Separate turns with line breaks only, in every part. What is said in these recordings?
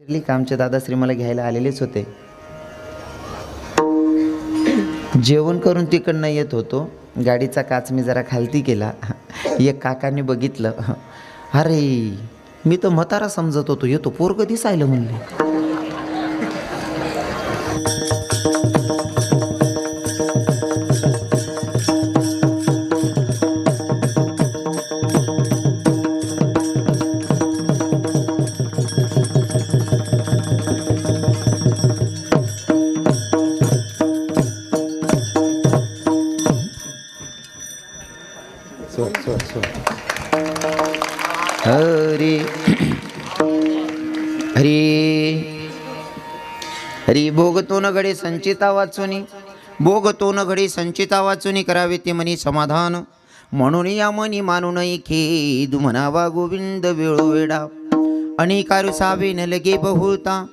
शिर्ली कामचे दादाश्री मला घ्यायला आलेलेच होते. जेवण करून तिकडनं येत होतो. गाडीचा काच मी जरा खालती केला. एक काकाने बघितलं. अरे मी तर म्हातारा समजत होतो. येतो पोरग दिसायला म्हणले. भोगतोन घडे संचिता वाचुनी. भोगतोन घडे संचिता वाचुनी करावे ते मनी समाधान. म्हणून या मनी मानून खेद म्हणावा गोविंद वेळोवेळा. अनेकारू सावे न लगे बहुता.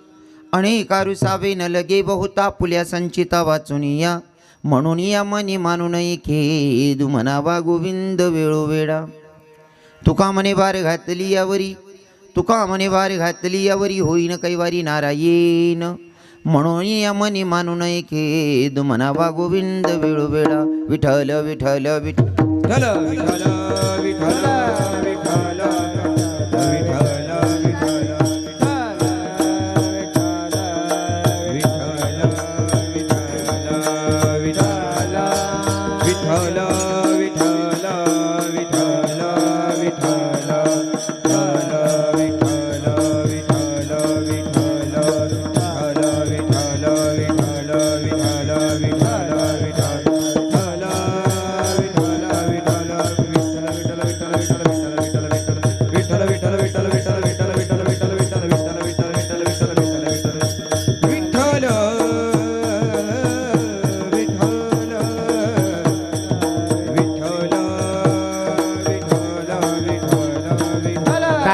अनेकारुसावे न लगे बहुता पुल्या संचिता वाचुनी या. म्हणून या मनी मानून खेद म्हणावा गोविंद वेळोवेळा. तुका म्हणे बार घातली यावरी. तुका म्हणे बार घातली यावरी होईन कैवारी नारायण. म्हणून या मनी मानू नये खेद म्हणावा गोविंद वेळोवेळा
विठल विठल विठल विठल विठल विठल विठल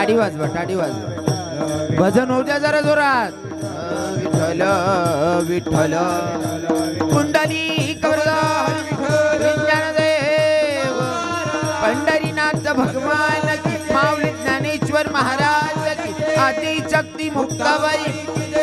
टाडी वाजवा टाडी वाजवा. भजन होऊ द्या जरा जोरात.
विठ्ठल विठ्ठल.
कुंडली देव पंढरीनाथ भगवान माऊली ज्ञानेश्वर महाराज की शक्ती मुक्ताबाई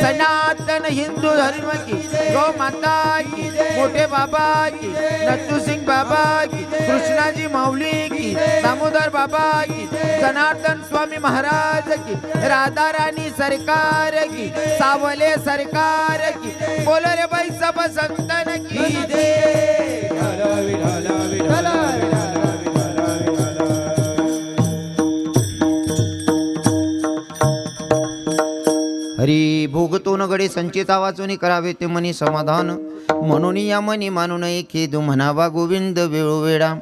सनातन हिंदू धर्म की, गौ माता की मोठे बाबा की नत्तू सिंग बाबा की कृष्णाजी माऊली की दामोदर बाबा की जनार्दन स्वामी महाराज की राधा रानी सरकार की सावले सरकार की बोलो रे बाई सब संतन की।
हरी भोगतो गडे संचिता वाचून करावे ते मनी समाधान. म्हणून या मनी मानू नये खेदू म्हणावा गोविंद वेळोवेळा.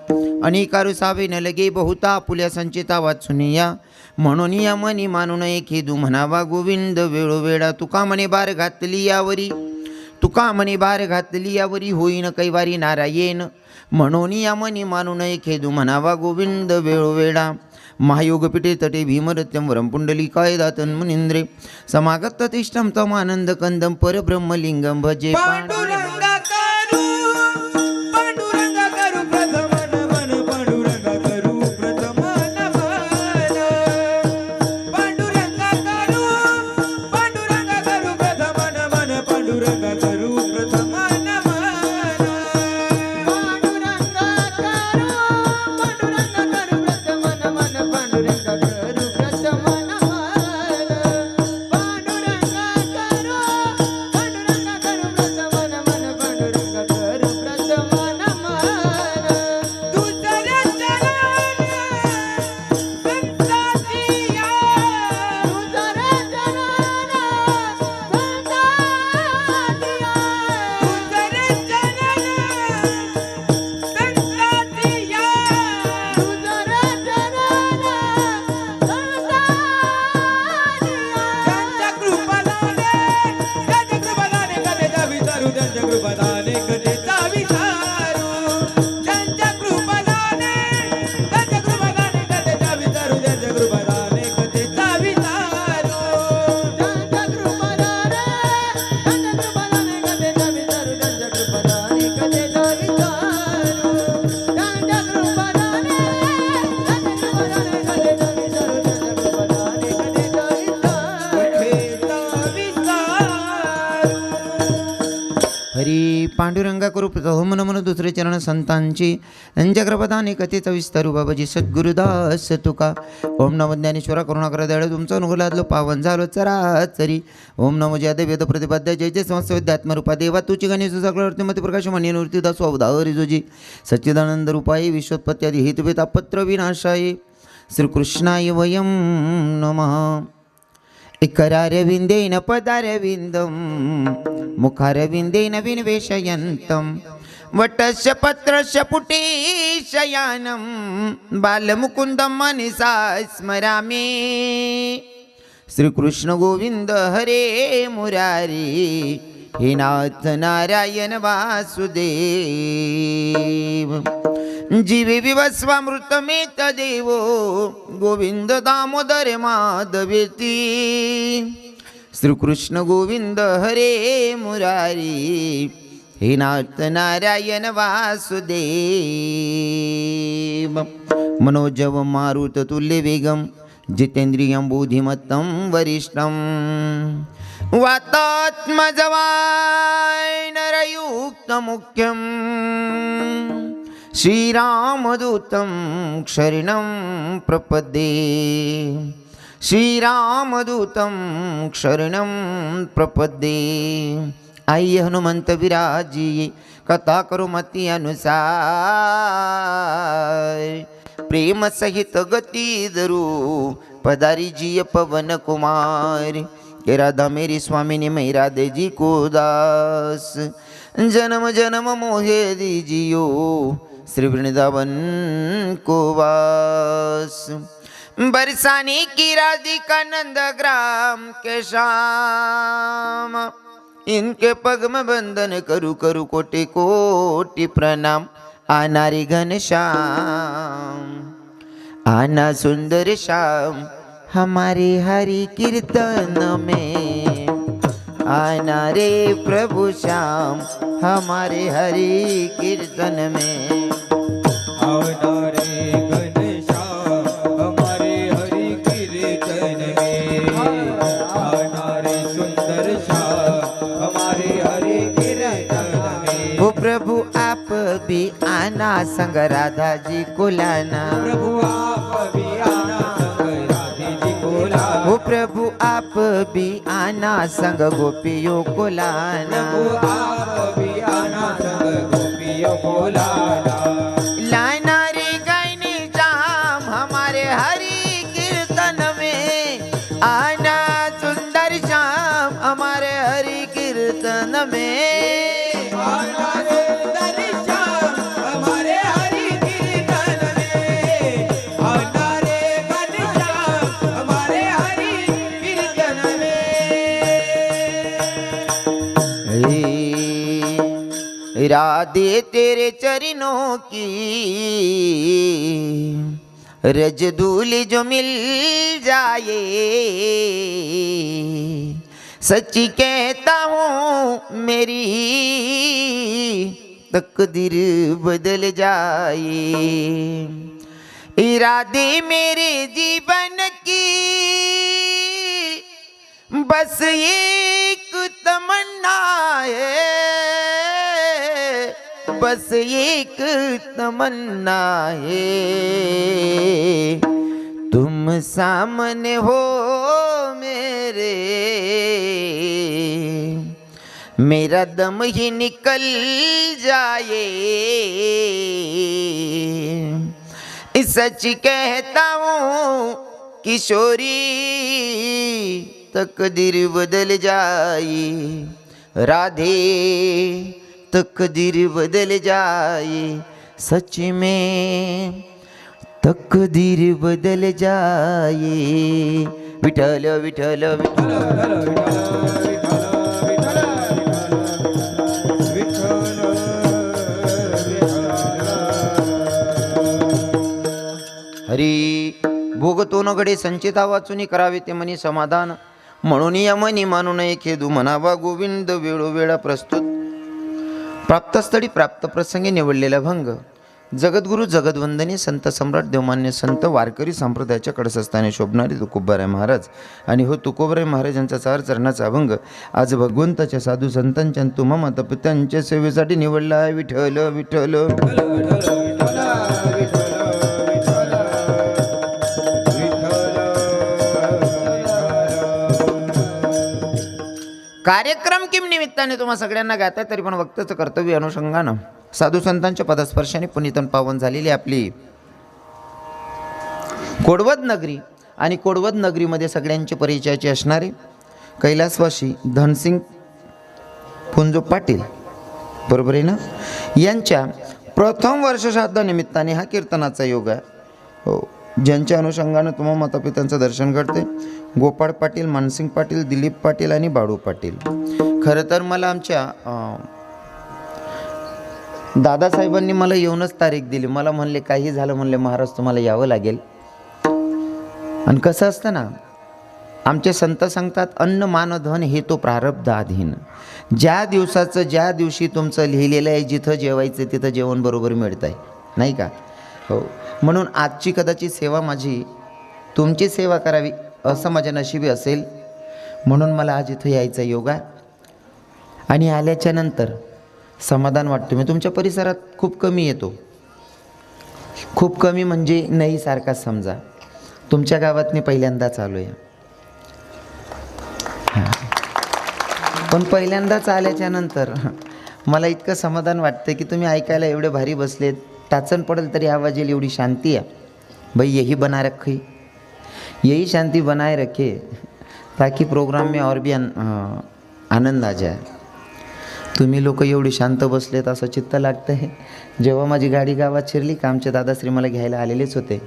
अनिकारू सावे न लगे बहुता आपुल्या संचिता वाचून या. म्हणून या मनी मानू नये खेदू म्हणावा गोविंद वेळोवेळा. तुका म्हणे बार घातली यावरी. तुका म्हणे बार घातली यावरी होईन कैवारी नारायण. म्हणून या मनी मानू नये खेदू म्हणावा गोविंद वेळोवेळा. महायोगपीठे तटे भीमरत्यम पुण्डलिकाय दातन मुनिंद्रे समागत तिष्ठम तमानंद कंदम परब्रह्मलिंगम भजे
पांडुर पांडुरंगा करू प्रथम
दुसरे चरण संतांची त्यांच्या कृपदाने कथेचा विस्तारू बाबाजी सद्गुरुदास तुका. ओम नमो ज्ञानेश्वरा करुणाकर दळ तुमचा तुमचं अनुकूलातलो पावन झालो चरा चरी. ओम नमो जय वेद प्रतिपाद्य जय जय समस्त विद्यात्मरूपा देवा तुची गणेश सकलवर्ती मती प्रकाश मणी दास अवधावरी जोजी. सच्चिदानंद रूपाई विश्वोत्पत्त्यादी हेतुभेता अपत्र विनाशाय श्रीकृष्णाय वयं नमः. इकरारविन्देन पदारविन्दं मुखारविन्देन विनिवेशयन्तं वटस्य पत्रस्य पुटे शयानं बालमुकुन्दं मनसा स्मरामि श्रीकृष्णगोविन्द हरे मुरारी हे नाथ नारायण वासुदेव जीवे विवस्वामृतमेत देव गोविंद दामोदर माधवेती. श्रीकृष्ण गोविंद हरे मुरारी हे नाथ नारायण वासुदेव. मनोजव मारुत तुल्य वेगम जितेंद्रियं बुद्धिमत्तं वरिष्ठं. वातात्मजवाय नरयुक्तमुख्यम् श्रीरामदूतं क्षरिणं प्रपदे श्रीरामदूतं क्षरिणं प्रपदे आई हनुमंत विराजी कथा करू मती अनुसार। प्रेम सहित गती धरू पदारी जिय पवन कुमार। के राधा मेरी स्वामिनी मै राधे जी को दास। जन्म जन्म मोहे दीजियो श्री वृंदावन को वास। बरसाने की राधिका नंद ग्राम के श्याम। इनके पगम बंधन करू करू कोटि कोटि प्रणाम। आनारी घन श्याम आना सुंदर श्याम हमारे हरि कीर्तन में। आना रे प्रभु श्याम हमारे हरि कीर्तन में। संग राधा जी को लाना
प्रभु आप भी आना संग लाना
वो प्रभु आप भी आना संग गोपियों को लाना
प्रभु आप भी आना संग गोपियों को
राधे तेरे चरणों की। रज धूल जो मिल जाए। सच्ची कहता हूँ मेरी, तकदीर बदल जाए। इरादे मेरे जीवन की, बस एक तमन्ना है। बस एक तमन्ना है। तुम सामने हो मेरे। मेरा दम ही निकल जाए। सच कहता हूँ, किशोरी, तकदीर बदल जाए राधे तकदीर बदल जाए सच में तकदीर बदल जाए। विठल विठल विठल हरी भोगतो न संचिता वाचून करावे ते मनी समाधान. म्हणून या मनी मानू नये खेदू म्हणावा गोविंद वेळोवेळा प्रस्तुत प्राप्तस्थळी प्राप्तप्रसंगी निवडलेला भंग. जगद्गुरू जगदवंदनी संत सम्राट देवमान्य संत वारकरी संप्रदायाच्या कडसस्थाने शोभणारे तुकोबराय महाराज. आणि हो तुकोबराय महाराज यांचा चार चरणाचा अभंग आज भगवंताच्या साधू संतांच्या आणि तुम्हा माता पित्यांच्या सेवेसाठी निवडला आहे विठ्ठल कार्यक्रम किम निमित्ताने तुम्हा सगळ्यांना गाता तरी पण वक्तचं कर्तव्य अनुषंगानं. साधू संतांच्या पदस्पर्शाने पुनीतन पावन झालेली आपली कोडवद नगरी आणि कोडवद नगरीमध्ये सगळ्यांचे परिचयाचे असणारे कैलासवासी धनसिंग पुंजो पाटील बरोबर आहे ना? यांच्या प्रथम वर्षश्राद्ध निमित्ताने हा कीर्तनाचा योग आहे. हो. ज्यांच्या अनुषंगानं तुम्हा मातापित्यांचं दर्शन घडते. गोपाळ पाटील मानसिंग पाटील दिलीप पाटील आणि बाळू पाटील. खरं तर मला आमच्या दादासाहेबांनी मला येऊनच तारीख दिली. मला म्हणले काही झालं म्हणले महाराज तुम्हाला यावं लागेल. आणि कसं असतं ना आमचे संत सांगतात अन्न मानधन हे तो प्रारब्ध आधीन. ज्या दिवसाचं ज्या दिवशी तुमचं लिहिलेलं आहे जिथं जेवायचं तिथं जेवण बरोबर मिळतं आहे नाही का? हो. म्हणून आजची कदाचित सेवा माझी तुमची सेवा करावी असं माझ्या नशिबी असेल. म्हणून मला आज इथं यायचा योग. आहे आणि आल्याच्यानंतर समाधान वाटतो. मी तुमच्या परिसरात खूप कमी येतो. खूप कमी म्हणजे नाही समजा. तुमच्या गावात मी पहिल्यांदाच आलो आहे. पण पहिल्यांदाच आल्याच्यानंतर मला इतकं समाधान वाटतं की तुम्ही ऐकायला एवढे भारी बसलेत. टाचण पडेल तरी आवाज येईल एवढी शांती आहे. भाई यही बना रखी. यही शांति बनाए रखे. ताकि प्रोग्राम में और भी आनंद आ जाए. तुम्ही लोक एवढी शांत बसलेत असं चित्त लागतं आहे जेव्हा माझी गाडी गावात शिरली का आमचे दादाश्री मला घ्यायला आलेलेच होते.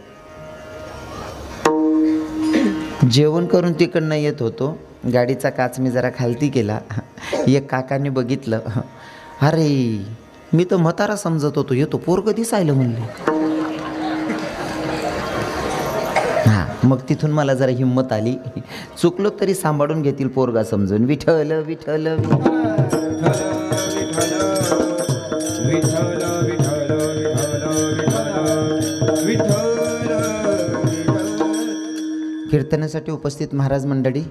जेवण करून तिकडनं येत होतो. गाडीचा काच मी जरा खालती केला. एक काकांनी बघितलं. अरे मी तर म्हातारा समजत होतो येतो पोरग दिसायला म्हणले. हां मग तिथून मला जरा हिंमत आली. चुकलो तरी सांभाळून घेतील पोरगा समजून. विठल विठल कीर्तनासाठी उपस्थित महाराज मंडळी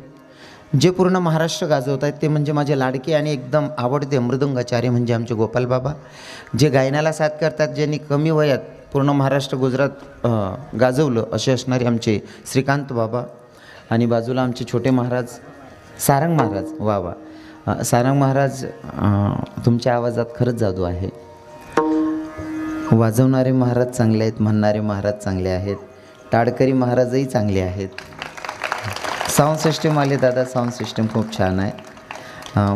जे पूर्ण महाराष्ट्र गाजवत आहेत ते म्हणजे माझे लाडके आणि एकदम आवडते मृदुंगाचार्य म्हणजे आमचे गोपाल बाबा जे गायनाला साथ करतात ज्यांनी कमी वयात पूर्ण महाराष्ट्र गुजरात गाजवलं असे असणारे आमचे श्रीकांत बाबा आणि बाजूला आमचे छोटे महाराज सारंग महाराज वा वा. सारंग महाराज तुमच्या आवाजात खरंच जादू आहे. वाजवणारे महाराज चांगले आहेत म्हणणारे महाराज चांगले आहेत. टाडकरी महाराजही चांगले आहेत. साऊंड सिस्टीम आले दादा साऊंड सिस्टीम खूप छान आहे.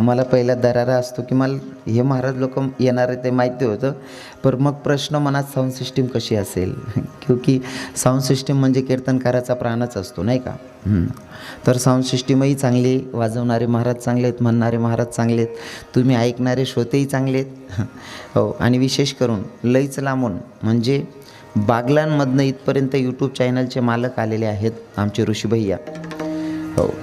मला पहिला दरारा असतो की मला हे महाराज लोक येणार आहे ते माहिती होतं पण मग प्रश्न मनात साऊंड सिस्टीम कशी असेल? क्योंकि साऊंड सिस्टीम म्हणजे कीर्तनकाराचा प्राणच असतो नाही का? तर साऊंड सिस्टीमही चांगली वाजवणारे महाराज चांगले आहेत म्हणणारे महाराज चांगले आहेत तुम्ही ऐकणारे श्रोतेही चांगले आहेत. हो आणि विशेष करून लईच लांबून म्हणजे बागलांमधनं इथपर्यंत यूट्यूब चॅनलचे मालक आलेले आहेत आमचे ऋषीभैया. हो.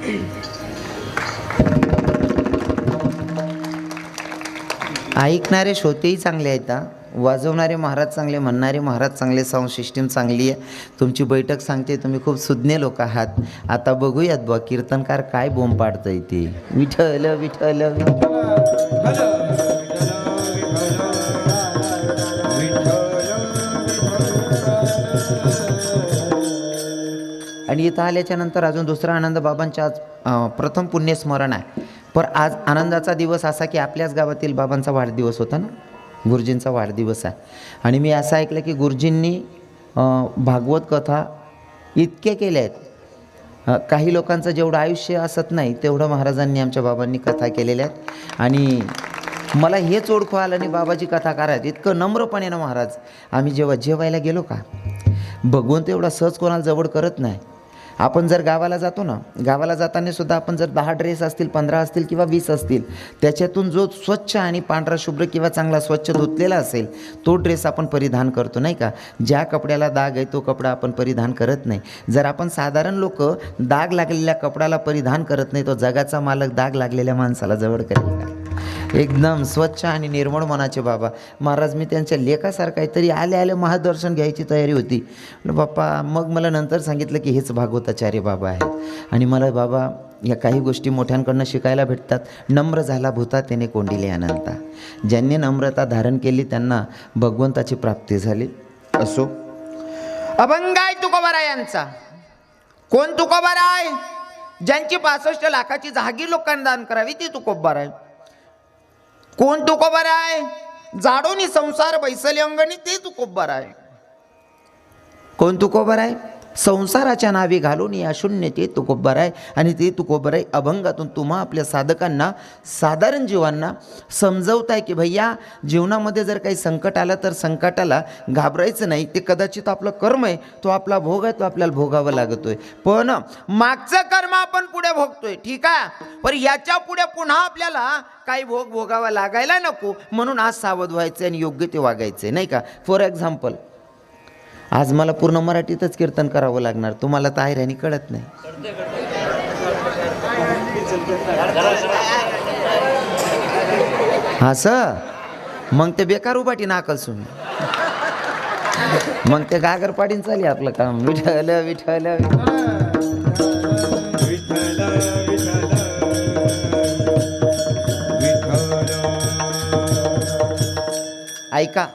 ऐकणारे श्रोतेही चांगले आहेत हा. वाजवणारे महाराज चांगले म्हणणारे महाराज चांगले साऊंड सिस्टीम चांगली आहे. तुमची बैठक सांगते तुम्ही खूप सुज्ञ लोक आहात. आता बघूयात बुवा कीर्तनकार काय बोंब पाडतं ते. विठ्ठल विठ्ठल. आणि इथं आल्याच्यानंतर अजून दुसरा आनंद बाबांच्या आज प्रथम पुण्यस्मरण आहे. पर आज आनंदाचा दिवस असा की आपल्याच गावातील बाबांचा वाढदिवस होता ना? गुरुजींचा वाढदिवस आहे. आणि मी असं ऐकलं की गुरुजींनी भागवत कथा इतक्या केल्या आहेत. काही लोकांचं जेवढं आयुष्य असत नाही तेवढं महाराजांनी आमच्या बाबांनी कथा केलेल्या आहेत. आणि मला हेच ओळखू आलं आणि बाबाजी कथाकार आहेत. इतकं नम्रपणे ना महाराज आम्ही जेव्हा जेवायला गेलो का? भगवंत एवढा सहज कोणाला जवळ करत नाही. आपण जर गावाला जातो ना गावाला जाताना सुद्धा आपण जर दहा ड्रेस असतील पंधरा असतील किंवा वीस असतील त्याच्यातून जो स्वच्छ आणि पांढरा शुभ्र किंवा चांगला स्वच्छ धुतलेला असेल तो ड्रेस आपण परिधान करतो नाही का? ज्या कपड्याला दाग आहे तो कपडा आपण परिधान करत नाही. जर आपण साधारण लोक दाग लागलेल्या कपड्याला परिधान करत नाही तो जगाचा मालक दाग लागलेल्या माणसाला जवळ करेल का एकदम स्वच्छ आणि निर्मळ मनाचे बाबा. महाराज मी त्यांच्या लेखासारखं आहे तरी आले आले महादर्शन घ्यायची तयारी होती. बाप्पा मग मला नंतर सांगितलं की हेच भागवताचार्य बाबा आहेत. आणि मला बाबा या काही गोष्टी मोठ्यांकडनं शिकायला भेटतात. नम्र झाला भूता त्याने कोंडिले अनंता. ज्यांनी नम्रता धारण केली त्यांना भगवंताची प्राप्ती झाली. असो.
अभंग आहे तुकोबारा यांचा. कोण तुकोबारा आहे? ज्यांची पासष्ट लाखाची जागी लोकांना दान करावी ती तुकोबार आहे. कोण तुकोबर आहे? जाडोनी संसार बैसले अंगणी ते तुकोबर आहे.
कोण तुकोबर आहे? संसाराच्या नावे घालून या शून्य ते तुकोबर आहे. आणि ते तुकोबर आहे अभंगातून तुम्हा आपल्या साधकांना साधारण जीवांना समजवताय की भैया जीवनामध्ये जर काही संकट आलं तर संकटाला घाबरायचं नाही. ते कदाचित आपलं कर्म आहे तो आपला भोग आहे तो आपल्याला भोगावा लागतोय. पण
मागचं कर्म आपण पुढे भोगतोय ठीक आहे? पण याच्यापुढे पुन्हा आपल्याला काही भोग भोगावा लागायला नको.
म्हणून आज सावध व्हायचं आणि योग्य ते वागायचं नाही का? फॉर एक्झाम्पल आज मला पूर्ण मराठीतच कीर्तन करावं लागणार. तुम्हाला तर आणि कळत नाही. असं मग ते बेकार उभाटी नाकल सुन मग ते गागर पाडीन चाली आपलं काम. विठल विठल ऐका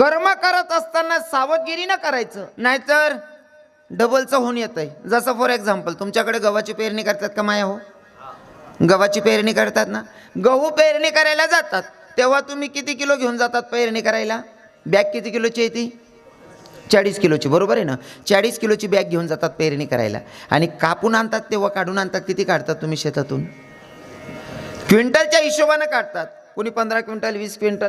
कर्म करत असताना सावधगिरी न करायचं.
नाहीतर डबलचं होऊन येत आहे जसं फॉर एक्झाम्पल तुमच्याकडे गव्हाची पेरणी करतात का माया हो? गव्हाची पेरणी करतात ना? गहू पेरणी करायला जातात. तेव्हा तुम्ही किती किलो घेऊन जातात पेरणी करायला? बॅग किती किलोची आहे ती? चाळीस किलोची. बरोबर आहे ना? चाळीस किलोची बॅग घेऊन जातात पेरणी करायला. आणि कापून आणतात तेव्हा काढून आणतात. किती काढतात तुम्ही शेतातून?
क्विंटलच्या हिशोबानं काढतात. कोणी पंधरा क्विंटल वीस क्विंटल